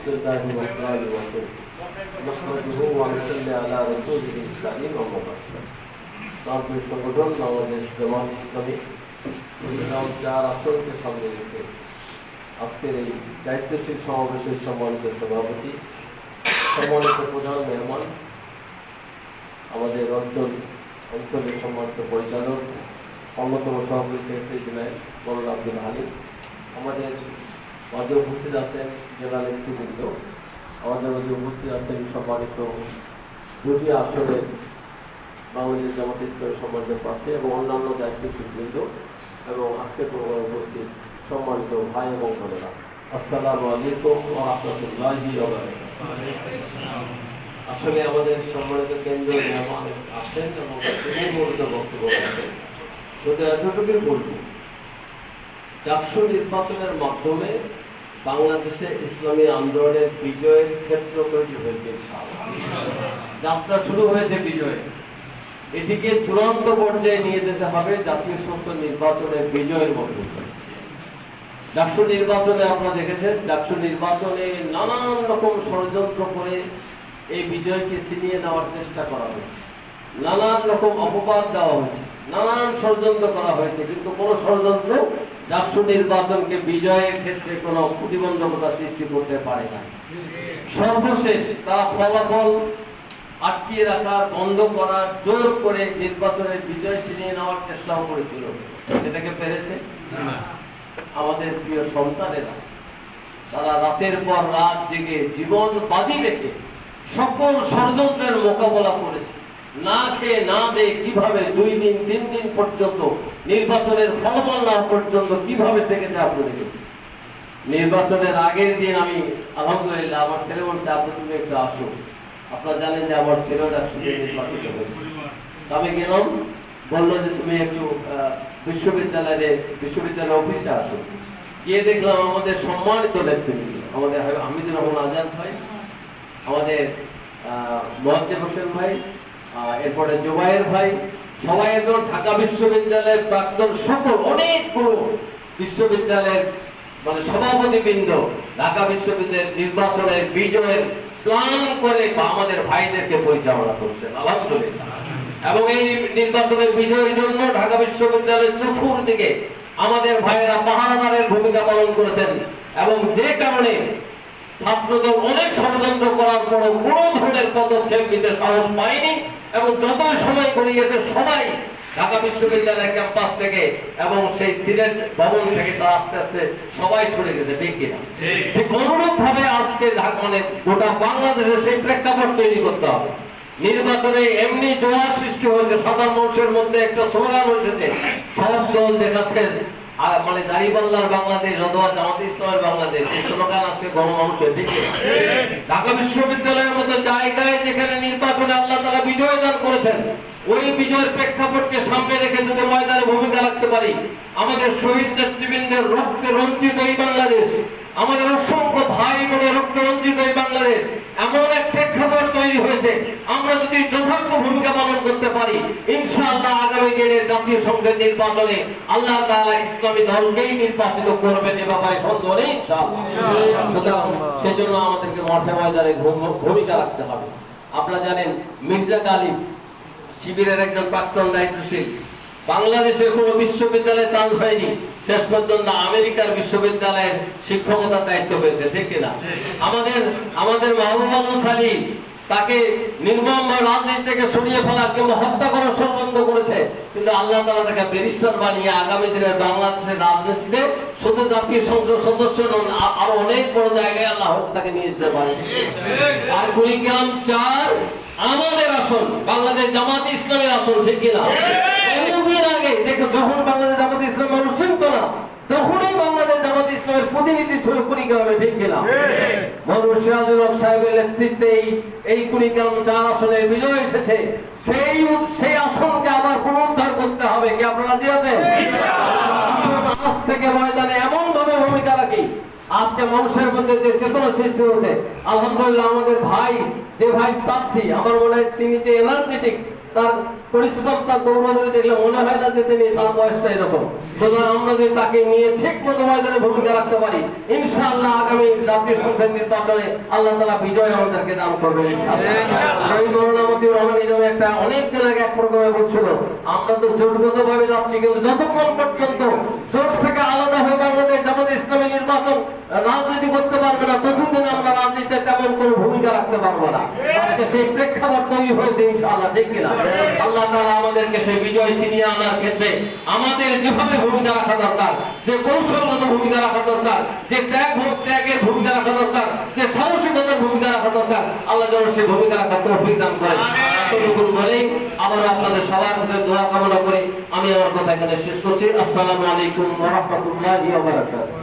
بسم الله الرحمن الرحيم نحمده ونصلي على رسوله الكريم أما بعد তারপরে সংগঠন বাংলাদেশ জামাত ইসলামী ইসলাম চার আসনকে সামনে রেখে আজকের এই দায়িত্বশীল সমাবেশের সম্মানিত সভাপতি সম্মানিত প্রধান মেহমান আমাদের অঞ্চল অঞ্চলের সম্মানিত পরিচালক অন্যতম সভাপতি সেক্রেটারি জেলায় বরুণ আব্দুল হালিম আমাদের মাঝে উপস্থিত আছেন জেলা নেতৃবৃন্দ। আমাদের মাঝে উপস্থিত আছেন সম্মানিত দুটি আসনে বাংলাদেশ জামাত ইসলামী সম্মানিত প্রার্থী এবং অন্যান্য দায়িত্বশীল বৃন্দ এবং আজকের প্রোগ্রামে উপস্থিত সম্মানিত ভাই এবং বোনেরা। আসসালামু আলাইকুম রাহমাতুল্লাহি আসলে আমাদের সম্মানিত কেন্দ্রীয় মেহমান আছেন এবং মূলত বক্তব্য রাখবেন শুধু এতটুকুই বলব, ডাকসু নির্বাচনের মাধ্যমে বাংলাদেশে ইসলামী আন্দোলনের বিজয়ের ক্ষেত্র তৈরি হয়েছে যাত্রা শুরু হয়েছে বিজয়। এটিকে চূড়ান্ত পর্যায়ে নিয়ে যেতে হবে জাতীয় সংসদ নির্বাচনের বিজয়ের মধ্যে ডাকসু নির্বাচনে আপনারা দেখেছেন, ডাকসু নির্বাচনে নানান রকম ষড়যন্ত্র করে এই বিজয়কে ছিনিয়ে নেওয়ার চেষ্টা করা হয়েছে। নানান রকম অপবাদ দেওয়া হয়েছে, নানান ষড়যন্ত্র করা হয়েছে, কিন্তু কোনো ষড়যন্ত্র ডাকসু নির্বাচনকে বিজয়ের ক্ষেত্রে কোনো প্রতিবন্ধকতা সৃষ্টি করতে পারে না। সর্বশেষ তারা ফলাফল আটকিয়ে রাখার বন্ধ করার জোর করে নির্বাচনের বিজয় ছিনিয়ে নেওয়ার চেষ্টাও করেছিল। সেটাকে পেরেছে? আমাদের প্রিয় সন্তানেরা তারা রাতের পর রাত জেগে জীবন বাজি রেখে সকল ষড়যন্ত্রের মোকাবেলা করেছে। না খেয়ে না দিয়ে কীভাবে দুই দিন তিন দিন পর্যন্ত নির্বাচনের ফলাফল না পর্যন্ত কীভাবে থেকেছে আপনি নির্বাচনের আগের দিন আমি আলহামদুলিল্লাহ আমার ছেলে বলছে আপনি তুমি একটু আসো। আপনারা জানেন যে আমার ছেলেটা নির্বাচিত হয়েছে। আমি গেলাম বলল যে তুমি একটু আহ, বিশ্ববিদ্যালয়ে অফিসে আসো। গিয়ে দেখলাম আমাদের সম্মানিত নেতৃবৃন্দ আমাদের হামিদুর রহমান আজাদ ভাই আমাদের মোয়াজ্জেম হোসেন ভাই এরপরে জুবাইর ভাই, সবাই একদম ঢাকা বিশ্ববিদ্যালয়ের প্রাক্তন সকল অনেক বড় বিশ্ববিদ্যালয়ের মানে সভাপতিবৃন্দ ঢাকা বিশ্ববিদ্যালয়ের নির্বাচনের বিজয়ের প্ল্যান করে আমাদের ভাইদেরকে পরিচালনা করছেন, আলহামদুলিল্লাহ। এবং এই নির্বাচনের বিজয়ের জন্য ঢাকা বিশ্ববিদ্যালয়ের চতুর্দিকে আমাদের ভাইয়েরা পাহারাদারের ভূমিকা পালন করেছেন এবং যে কারণে ছাত্রদল অনেক ষড়যন্ত্র করার পরও কোনো ধরনের পদক্ষেপ নিতে সাহস পায়নি এবং যতই সময় গড়িয়েছে সবাই ঢাকা বিশ্ববিদ্যালয়ের ক্যাম্পাস থেকে এবং সেই সিলেট ভবন থেকে তারা আস্তে আস্তে সবাই সরে গেছে ঠিক কিনা? ঠিক। অনুরূপ ভাবে আজকে মানে গোটা বাংলাদেশে সেই প্রেক্ষাপট তৈরি করতে হবে। নির্বাচনে এমনি জোয়ার সৃষ্টি হয়েছে সাধারণ মানুষের মধ্যে একটা স্লোগান হয়েছে সব দল দেখাচ্ছে মানে বাংলাদেশ অথবা জামাত ইসলামের বাংলাদেশ আছে গণমানুষের দিকে। ঢাকা বিশ্ববিদ্যালয়ের মতো জায়গায় যেখানে নির্বাচনে আল্লাহ তারা বিজয় দান করেছেন, ওই বিজয়ের প্রেক্ষাপটকে সামনে রেখে যদি ময়দানে ভূমিকা রাখতে পারি, আমাদের শহীদ নেতৃবৃন্দের রক্তে রঞ্জিত এই বাংলাদেশ। আমাদের অসংখ্য ভাই বোনের রক্তে রঞ্জিত এই বাংলাদেশ এমন এক প্রেক্ষাপট তৈরি হয়েছে। আমরা যদি যথার্থ ভূমিকা পালন করতে পারি ইনশাআল্লাহ আগামী দিনের জাতীয় সংসদ নির্বাচনে আল্লাহ তাআলা ইসলামী দলকেই নির্বাচিত করবেন এ ব্যাপারে সন্দেহ নেই ইনশাআল্লাহ। সুতরাং সেজন্য আমাদেরকে মাঠে ময়দানে ভূমিকা রাখতে হবে। আপনারা জানেন মির্জা গালিব শিবিরের একজন প্রাক্তন দায়িত্বশীল। বাংলাদেশের কোনো বিশ্ববিদ্যালয়ে চান্স হয়নি শেষ পর্যন্ত আমেরিকার বিশ্ববিদ্যালয়ের শিক্ষকতার দায়িত্ব পেয়েছে, ঠিক কিনা? আমাদের আমাদের মাহবুব সালি তাকে নির্মম রাজনীতি থেকে সরিয়ে ফেলার কিংবা হত্যা করার ষড়যন্ত্র করেছে। কিন্তু আল্লাহ তালা তাকে ব্যারিস্টার বানিয়ে আগামী দিনের বাংলাদেশের রাজনীতিতে শুধু জাতীয় সংসদ সদস্য নন আরও অনেক বড় জায়গায় আল্লাহ হয়তো তাকে নিয়ে যেতে পারে আর কুড়িগ্রাম চার আমাদের আসন, বাংলাদেশ জামাত ইসলামের আসন, ঠিক কিনা? বহুদিন যখন বাংলাদেশ জামাত ইসলাম মানুষ চিনত না তখনই বাংলাদেশ জামাত ইসলামের প্রতিনিধি ছিল কুড়িগ্রামে ঠিক কিনা? মরুর সিরাজুল হক সাহেবের নেতৃত্বে এই এই কুড়িগ্রাম চার আসনের বিজয় এসেছে। সেই সেই আসনকে আবার পুনরুদ্ধার করতে হবে কি আপনারা দিয়েছেন আজ থেকে ময়দানে এমন ভাবে ভূমিকা রাখি আজকে মানুষের মধ্যে যে চেতনা সৃষ্টি হয়েছে আলহামদুলিল্লাহ আমাদের ভাই যে ভাই প্রার্থী আমার মনে হয় তিনি যে এনার্জেটিক তার পরিশ্রম, তার দৌড়াদৌড়ি দেখলে মনে হয় না যে তিনি তার বয়সটা এরকম। সুতরাং আমরা যদি তাকে নিয়ে ঠিক মতো ময়দানে ভূমিকা রাখতে পারি, ইনশাআল্লাহ আগামী জাতীয় সংসদ নির্বাচনে আল্লাহ তালা বিজয় আমাদেরকে দান করবেন মরণামতি রহমান নিজামে একটা অনেক দিন আগে এক প্রোগ্রামে বলছিল, আমরা তো জোটগত ভাবে যাচ্ছি, কিন্তু যতক্ষণ পর্যন্ত জোট থেকে আলাদা হয়ে বাংলাদেশ জামাত ইসলামী নির্বাচন রাজনীতি করতে পারবে না ততদিন আমরা রাজনীতিতে তেমন কোনো রাখতে পারব না। আজকে সেই প্রেক্ষাপট তৈরি হয়েছে ইনশাআল্লাহ, ঠিক কিনা? আল্লাহ তাআলা আমাদেরকে সেই বিজয় ছিনিয়ে আনার ক্ষেত্রে আমাদের যেভাবে ভূমিকা রাখা দরকার, যে কৌশলগত ভূমিকা রাখা দরকার, যে ত্যাগ ত্যাগের ভূমিকা রাখা দরকার, যে সাহসিকতার ভূমিকা রাখা দরকার, আল্লাহ যেন সেই ভূমিকা রাখার তৌফিক দান করেন। এতটুকু বলেই আবারও আপনাদের সবার কাছে দোয়া কামনা করি আমি আমার কথা এখানে শেষ করছি। আসসালামু আলাইকুম ওয়া রাহমাতুল্লাহি ওয়া বারাকাতুহু।